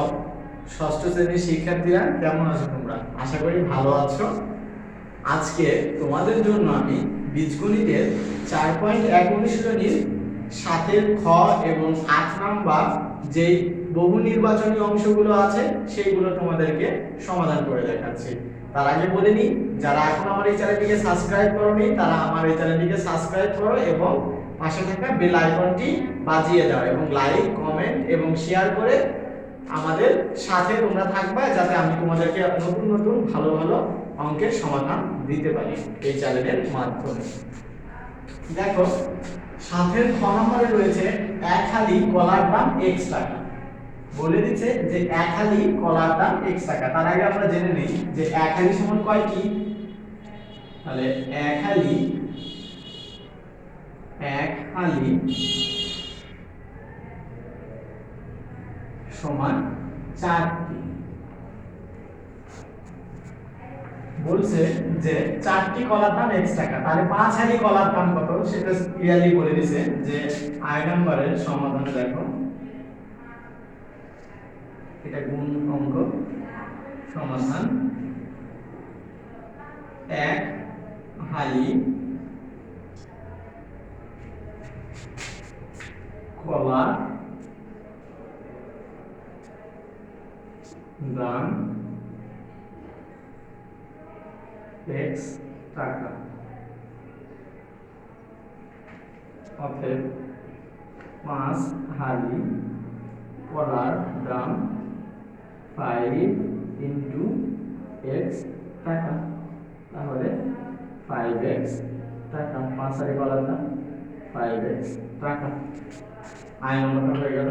সব ষষ্ঠ শ্রেণির শিক্ষার্থীরা কেমন আছো তোমরা? আশা করি ভালো আছো। আজকে তোমাদের জন্য আমি বীজগণিতের চার পয়েন্ট এক অনুশীলনীর সাতের খ এবং আট নাম্বার যেই বহু নির্বাচনী অংশগুলো আছে, সেইগুলো তোমাদেরকে সমাধান করে দেখাচ্ছি। তার আগে বলে নিই, যারা এখন আমার এই চ্যানেলটিকে সাবস্ক্রাইব করোনি, তারা আমার এই চ্যানেলটিকে সাবস্ক্রাইব করো এবং পাশে থাকা বেল আইকনটি বাজিয়ে দাও এবং লাইক, কমেন্ট এবং শেয়ার করে আমাদের সাথে তোমরা থাকবা যাতে আমি তোমাদেরকে নতুন নতুন ভালো ভালো অঙ্কের সমাধান দিতে পারি এই চ্যানেলের মাধ্যমে। দেখো সাথের খ নম্বরে রয়েছে এক হালি কলার দাম এক্স টাকা। বলে দিচ্ছে যে এক হালি কলার দাম এক্স টাকা। তার আগে আমরা জেনে নিই যে এক হালি সমান কয়টি তাহলে এক হালি এক হালি সমান চারটি। বলছে যে চারটি কলার দাম এক্স টাকা। তাহলে পাঁচ হালি কলার দাম কত? সেটা ক্লিয়ারলি বলে দিছে যে আই নাম্বারের সমাধান দেখো। এটা গুণ অঙ্ক সমাধান। এক হালি কলার দাম এক্স টাকা। অতএব পাঁচ হালি কলার দাম ফাইভ ইন্টু এক্স টাকা। তাহলে ফাইভ এক্স টাকা। পাঁচ হালি কলার দাম ফাইভ এক্স টাকা। আয় নম্বরটা হয়ে গেল।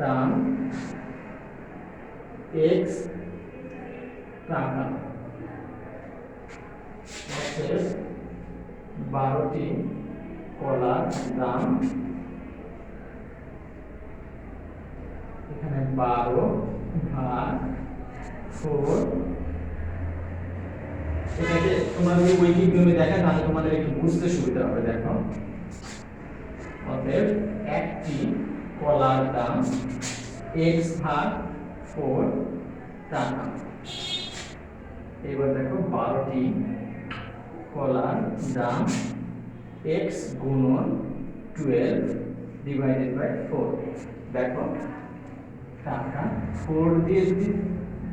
দাম এক্স টাকা বারোটি কলার দাম এখানে বারো ভাগ ফোর এটাকে তোমরা যদি নিয়মে দেখে, তাহলে তোমাদের একটু বুঝতে সুবিধা হবে, দেখো। অতএব একটি কলার দাম এক্স ভাগ ফোর টাকা এবার দেখো বারোটি কলার দাম এক্স গুণন টুয়েলভ ডিভাইডেড বাই ফোর দেখো, টাকা ফোর দিয়ে যদি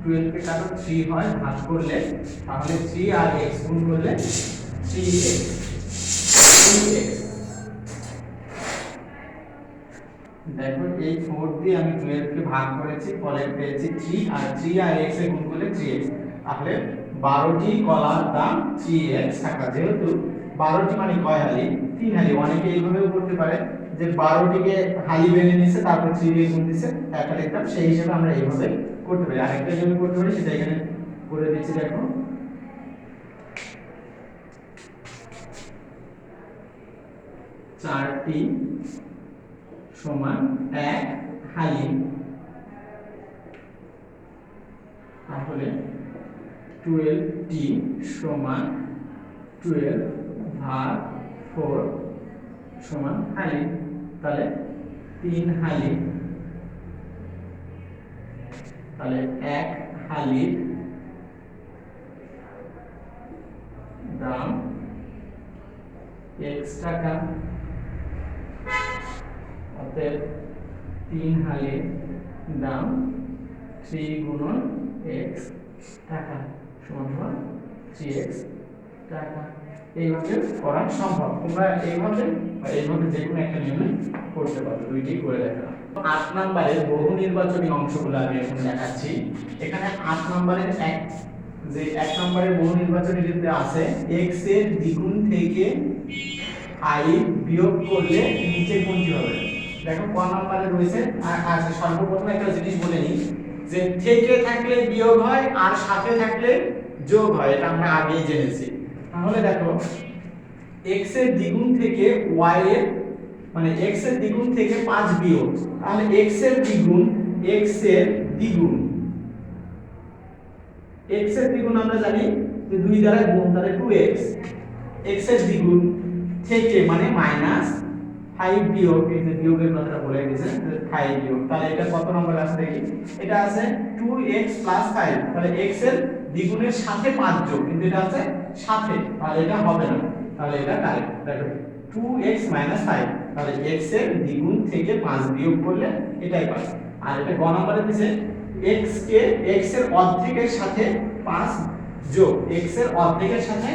টুয়েলভকে কারও থ্রি হয়, ভাগ করলে, তাহলে থ্রি আর এক্স গুণ করলে থ্রি এক্স থ্রি এক্স দেখো, এই ফোর দিয়ে আমি টুয়েলভকে ভাগ করেছি ফলে পেয়েছি থ্রি আর থ্রি আর এক্স এ গুণ করলে থ্রি এক্স তাহলে বারোটি কলার দাম থ্রি এক্স টাকা যেহেতু বারোটি মানে কয় হালি? তিন হালি। অনেকে এইভাবেও করতে পারে যে বারোটিকে হালি বেঁধে নিছে, তারপর থ্রি দিয়ে গুণ দিছে। একটা লিখতাম সেই হিসেবে আমরা এইভাবে করতে পারি। আরেকটা যেভাবে করতে পারি, সেটা এখানে করে দিচ্ছি, দেখো। চারটি সমান এক হালি তাহলে টুয়েলভ টি সমান টুয়েলভ ভাগ ফোর সমান হালি তাহলে তিন হালি তাহলে এক হালির দাম এক্স টাকা। অতএব তিন হালির দাম থ্রি গুণন এক্স টাকা সমান সমান থ্রি এক্স টাকা। এইভাবে করা সম্ভব। তোমরা এইভাবে বা এইভাবে যে কোনো একটা নিয়মে করতে পারো দুইটি করে দেখা আট নম্বরের বহু নির্বাচনী অংশগুলো আমি এখন দেখাচ্ছি। এখানে আট নম্বরের এক, যে এক নম্বরের বহু নির্বাচনী যেতে আছে, এক্সের দ্বিগুণ থেকে আই বিয়োগ করলে নিচে কোনটি হবে? দেখো ক নাম্বারে রয়েছে। আর সর্বপ্রথম একটা জিনিস বলে নিই, যে থেকে থাকলে বিয়োগ হয়, আর সাথে থাকলে যোগ হয়, এটা আমরা আগেই জেনেছি। তাহলে দেখো, x এর দ্বিগুণ থেকে y এর মানে x এর দ্বিগুণ থেকে 5 বিয়োগ। তাহলে x এর দ্বিগুণ, x এর দ্বিগুণ। x এর দ্বিগুণ আমরা জানি যে 2 দ্বারা গুণ তাহলে 2x x এর দ্বিগুণ থেকে মানে মাইনাস 5 বিয়োগ, এই যে বিয়োগের কথাটা বলে দিয়েছে 5 বিয়োগ। তাহলে এটা কত নম্বর আছে দেখি। এটা আছে 2x 5 তাহলে x এর দ্বিগুণের সাথে 5 যোগ, কিন্তু এটা আছে সাথে, তাহলে এটা হবে না। তাহলে এটা কারেক্ট দেখো 2x 5 তাহলে x এর দ্বিগুণ থেকে 5 বিয়োগ করলে এটাই পাবে আর এটা গ নম্বরে দিয়েছে, x কে x এর অর্ধেকের সাথে 5 যোগ, x এর অর্ধেকের সাথে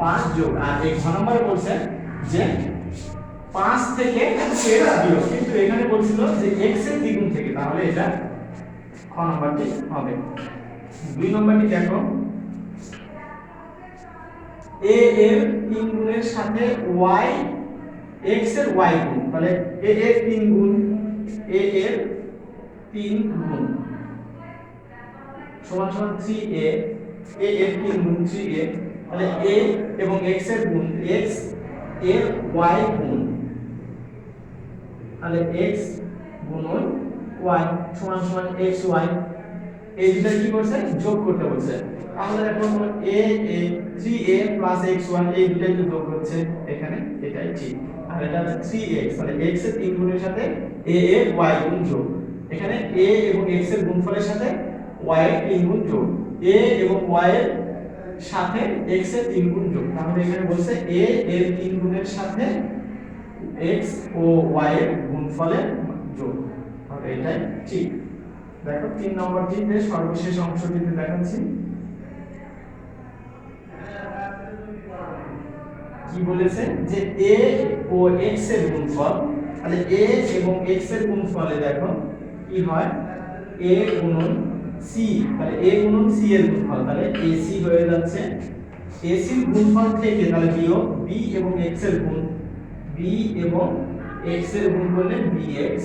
5 যোগ। আর এই ঘ নম্বরে বলছে যে 5 থেকে x বিয়োগ। কিন্তু এখানে বলছিল যে x এর দ্বিগুণ থেকে, তাহলে এটা খ নম্বরটি হবে। দুই নম্বরটি দেখো। a এর তিন গুণের সাথে y, x এর y গুণ, তাহলে a এর তিন গুণ, a এর তিন গুণ। সমান সমান 3a a এর তিন গুণ 3a তাহলে a এবং x এর গুণ, x এর y গুণ। তাহলে x গুণন y সমান সমান x y এই দুটো কি করছে? যোগ করতে বলছে। তাহলে দেখো a a 3a x1 এই দুটো কি যোগ হচ্ছে। এখানে এটাই ঠিক। আর এটা হচ্ছে 3x তাহলে x এর তিন গুণের সাথে a এর y গুণ যোগ। এখানে a এবং x এর গুণফলের সাথে ওয়াই এর তিন গুণ যোগ। a এবং ওয়াই এর সাথে x এর তিন গুণ যোগ। তাহলে এখানে বলছে এ এর তিন গুণের সাথে x ও y এর গুণফলের যোগ। তাহলে এটাই ঠিক দেখো, তিন নম্বরটিতে সর্বশেষ অংশটিতে দেখাচ্ছি। কি বলেছে? যে a ও x এর গুণফল, তাহলে a এবং x এর গুণফলে দেখো, কি হয়? a গুণন c, তাহলে a গুণন c এর গুণফল। তাহলে ac হয়ে যাচ্ছে। এর গুণফল থেকে তাহলে বিয়োগ b এবং x এর গুণ b এবং x এর গুণ করলে bx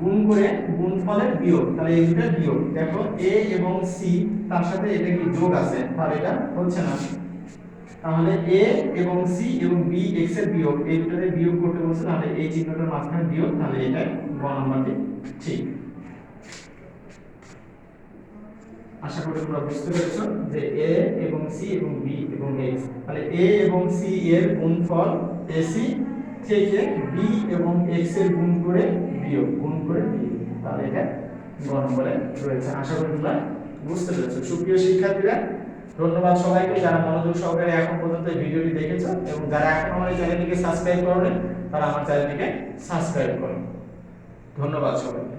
গুণ করে গুণফলের বিয়োগ, তাহলে এইটা বিয়োগ। দেখো, a এবং c, তার সাথে এটা কি যোগ আছে? তাহলে এটা হচ্ছে না। তাহলে a এবং c এবং b, x এর বিয়োগ, এই বিয়োগ করতে বলছে, তাহলে এই চিহ্নটার মাঝখানে বিয়োগ, তাহলে এটা গ নম্বরটি ঠিক। আশা করি তোমরা বুঝতে পেরেছ যে এ এবং সি এবং বি এবং x তাহলে এ এবং সি এর গুণফল ac থেকে বি এবং এক্সের গুণ করে বিয়োগ, গুণ করে বিয়োগ। তাহলে এটা গ নম্বরে রয়েছে। আশা করি তোমরা বুঝতে পেরেছ। সুপ্রিয় শিক্ষার্থীরা, ধন্যবাদ সবাইকে যারা মনোযোগ সহকারে এখন পর্যন্ত ভিডিওটি দেখেছ এবং যারা এখন আমার চ্যানেলটিকে সাবস্ক্রাইব করেনি, তারা আমার চ্যানেলটিকে সাবস্ক্রাইব করো। ধন্যবাদ সবাইকে।